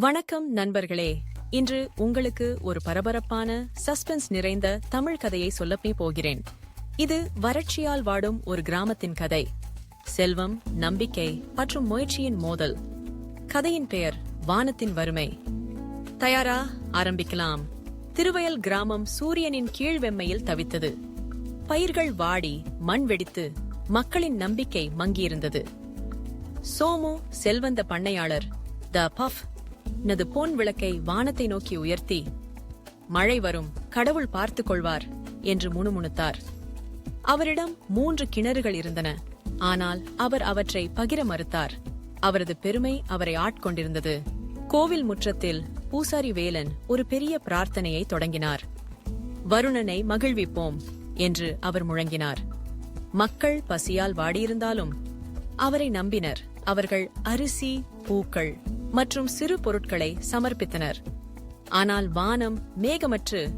வணக்கம் நண்பர்களே. இன்று உங்களுக்கு ஒரு பரபரப்பான சஸ்பென்ஸ் நிறைந்த தமிழ் கதையை சொல்லப்பே போகிறேன். இது வறட்சியால் வாடும் ஒரு கிராமத்தின் கதை. செல்வம் நம்பிக்கை மற்றும் முயற்சியின் மோதல். கதையின் பெயர் வானத்தின் வறுமை. தயாரா ஆரம்பிக்கலாம். திருவயல் கிராமம் சூரியனின் கீழ் வெம்மையில் தவித்தது. பயிர்கள் வாடி மண் வெடித்து மக்களின் நம்பிக்கை மங்கியிருந்தது. சோமு செல்வந்த பண்ணையாளர் த பஃப் நது போன் விளக்கை வானத்தை நோக்கி உயர்த்தி மழை வரும் கடவுள் பார்த்துக் கொள்வார் என்று முணுமுணுத்தார். அவரிடம் மூன்று கிணறுகள் இருந்தன. ஆனால் அவர் அவற்றை பகிர மறுத்தார். அவரது பெருமை அவரை ஆட்கொண்டிருந்தது. கோவில் முற்றத்தில் பூசாரி வேலன் ஒரு பெரிய பிரார்த்தனையை தொடங்கினார். வருணனை மகிழ்விப்போம் என்று அவர் முழங்கினார். மக்கள் பசியால் வாடியிருந்தாலும் அவரை நம்பினர். அவர்கள் அரிசி பூக்கள். மற்றும் சிறு பொருட்களை சமர்ப்பித்தனர். ஆனால் வானம் மேகமற்று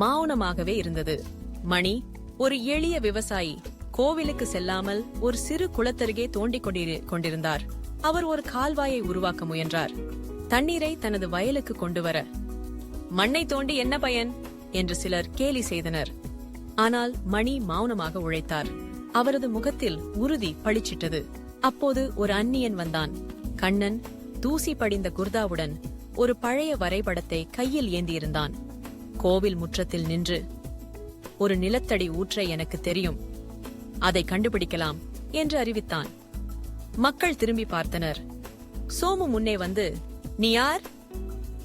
மௌனமாகவே இருந்தது. மணி ஒரு எளிய விவசாயி கோவிலுக்கு செல்லாமல் ஒரு சிறு குளத்தருகே தோண்டிக் கொண்டிரு- கொண்டிருந்தார். அவர் ஒரு கால்வாயை உருவாக்க முயன்றார். தண்ணீரை தனது வயலுக்கு கொண்டு வர மண்ணை தோண்டி என்ன பயன்? என்று சிலர் கேலி செய்தனர். ஆனால் மணி மௌனமாக உழைத்தார். அவரது முகத்தில் உறுதி பளிச்சிட்டது. அப்போது ஒரு அந்நியன் வந்தான். கண்ணன் தூசி படிந்த குர்தாவுடன் ஒரு பழைய வரைபடத்தை கையில் ஏந்தியிருந்தான். கோவில் முற்றத்தில் நின்று ஒரு நிலத்தடி ஊற்றை எனக்கு தெரியும். அதை கண்டுபிடிக்கலாம் என்று அறிவித்தான். மக்கள் திரும்பி பார்த்தனர். சோமு முன்னே வந்து நீ யார்?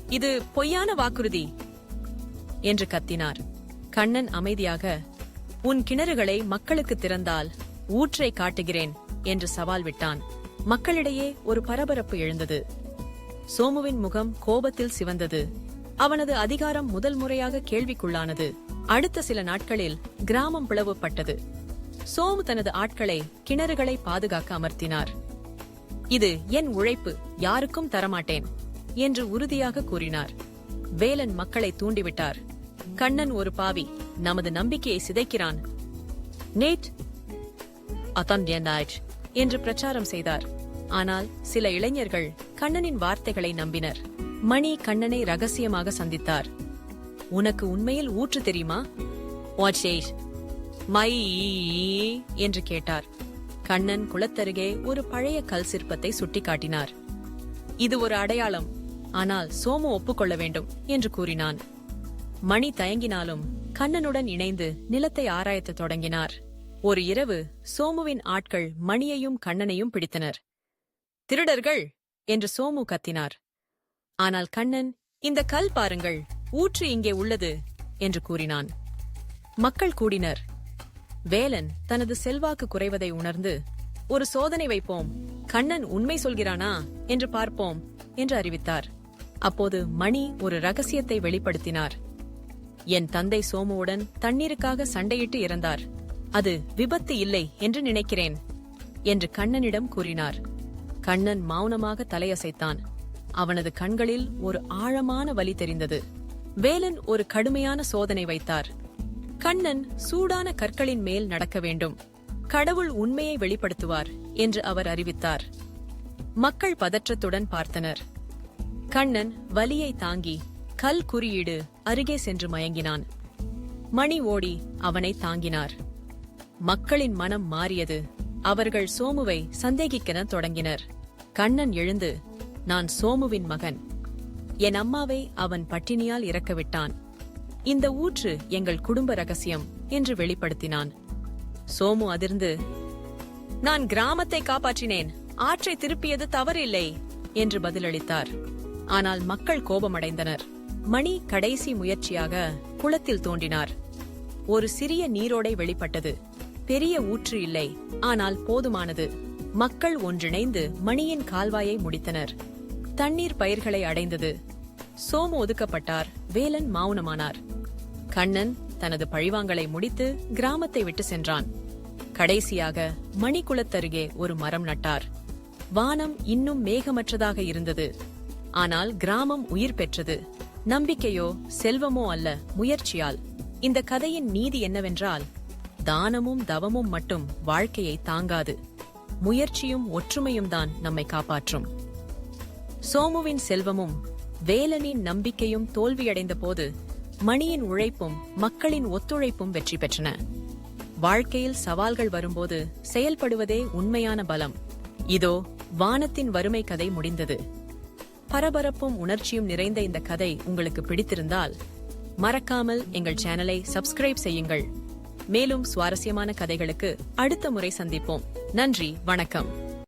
இது பொய்யான வாக்குறுதி என்று கத்தினார். கண்ணன் அமைதியாக உன் கிணறுகளை மக்களுக்கு திறந்தால் ஊற்றை காட்டுகிறேன் என்று சவால் விட்டான். மக்களிடையே ஒரு பரபரப்பு எழுந்தது. சோமுவின் முகம் கோபத்தில் சிவந்தது. அவனது அதிகாரம் முதல் முறையாக கேள்விக்குள்ளானது. அடுத்த சில நாட்களில் கிராமம் பிளவுபட்டது. சோமு தனது ஆட்களை கிணறுகளை பாதுகாக்க அமர்த்தினார். இது என் உழைப்பு யாருக்கும் தரமாட்டேன் என்று உறுதியாக கூறினார். வேலன் மக்களை தூண்டிவிட்டார். கண்ணன் ஒரு பாவி நமது நம்பிக்கையை சிதைக்கிறான். நேட் அதான் என்னாயிற்று என்று பிரச்சாரம் செய்தார். ஆனால் சில இளைஞர்கள் கண்ணனின் வார்த்தைகளை நம்பினர். மணி கண்ணனை ரகசியமாக சந்தித்தார். உனக்கு உண்மையில் ஊற்று தெரியுமா? வாட்சேஷ் மை என்று கேட்டார். கண்ணன் குளத்தருகே ஒரு பழைய கல் சிற்பத்தை சுட்டிக்காட்டினார். இது ஒரு அடையாளம். ஆனால் சோமு ஒப்புக்கொள்ள வேண்டும் என்று கூறினான். மணி தயங்கினாலும் கண்ணனுடன் இணைந்து நிலத்தை ஆராயத்து தொடங்கினார். ஒரு இரவு சோமுவின் ஆட்கள் மணியையும் கண்ணனையும் பிடித்தனர். திருடர்கள்! என்று சோமு கத்தினார். ஆனால் கண்ணன் இந்த கல் பாருங்கள் ஊற்று இங்கே உள்ளது என்று கூறினான். மக்கள் கூடினர். வேலன் தனது செல்வாக்கு குறைவதை உணர்ந்து ஒரு சோதனை வைப்போம். கண்ணன் உண்மை சொல்கிறானா என்று பார்ப்போம் என்று அறிவித்தார். அப்போது மணி ஒரு ரகசியத்தை வெளிப்படுத்தினார். என் தந்தை சோமுவுடன் தண்ணீருக்காக சண்டையிட்டு இறந்தார். அது விபத்து இல்லை என்று நினைக்கிறேன் என்று கண்ணனிடம் கூறினார். கண்ணன் மௌனமாக தலையசைத்தான். அவனது கண்களில் ஒரு ஆழமான வலி தெரிந்தது. வேலன் ஒரு கடுமையான சோதனை வைத்தார். கண்ணன் சூடான கற்களின் மேல் நடக்க வேண்டும். கடவுள் உண்மையை வெளிப்படுத்துவார் என்று அவர் அறிவித்தார். மக்கள் பதற்றத்துடன் பார்த்தனர். கண்ணன் வலியை தாங்கி கல் குறியீடு அருகே சென்று மயங்கினான். மணி ஓடி அவனை தாங்கினார். மக்களின் மனம் மாறியது. அவர்கள் சோமுவை சந்தேகிக்கன தொடங்கினர். கண்ணன் எழுந்து நான் சோமுவின் மகன். என் அம்மாவை அவன் பட்டினியால் இறக்கவிட்டான். இந்த ஊற்று எங்கள் குடும்ப ரகசியம் என்று வெளிப்படுத்தினான். சோமு அதிர்ந்து நான் கிராமத்தை காப்பாற்றினேன். ஆற்றை திருப்பியது தவறில்லை என்று பதிலளித்தார். ஆனால் மக்கள் கோபமடைந்தனர். மணி கடைசி முயற்சியாக குளத்தில் தோண்டினார். ஒரு சிறிய நீரோடை வெளிப்பட்டது. பெரிய ஊற்று இல்லை. ஆனால் போதுமானது. மக்கள் ஒன்றிணைந்து மணியின் கால்வாயை முடித்தனர். தண்ணீர் பயிர்களை அடைந்தது. சோமு ஒதுக்கப்பட்டார். வேலன் மௌனமானார். கண்ணன் தனது பழிவாங்கலை முடித்து கிராமத்தை விட்டு சென்றான். கடைசியாக மணிக்குளத்தருகே ஒரு மரம் நட்டார். வானம் இன்னும் மேகமற்றதாக இருந்தது. ஆனால் கிராமம் உயிர் பெற்றது. நம்பிக்கையோ செல்வமோ அல்ல முயற்சியால். இந்த கதையின் நீதி என்னவென்றால் தானமும் தவமும் மட்டும் வாழ்க்கையை தாங்காது. முயற்சியும் ஒற்றுமையும் தான் நம்மை காப்பாற்றும். சோமுவின் செல்வமும் வேலனின் நம்பிக்கையும் தோல்வியடைந்த போது மணியின் உழைப்பும் மக்களின் ஒத்துழைப்பும் வெற்றி பெற்றன. வாழ்க்கையில் சவால்கள் வரும்போது செயல்படுவதே உண்மையான பலம். இதோ வானத்தின் வறுமை கதை முடிந்தது. பரபரப்பும் உணர்ச்சியும் நிறைந்த இந்த கதை உங்களுக்கு பிடித்திருந்தால் மறக்காமல் எங்கள் சேனலை சப்ஸ்கிரைப் செய்யுங்கள். மேலும் சுவாரஸ்யமான கதைகளுக்கு அடுத்த முறை சந்திப்போம். நன்றி வணக்கம்.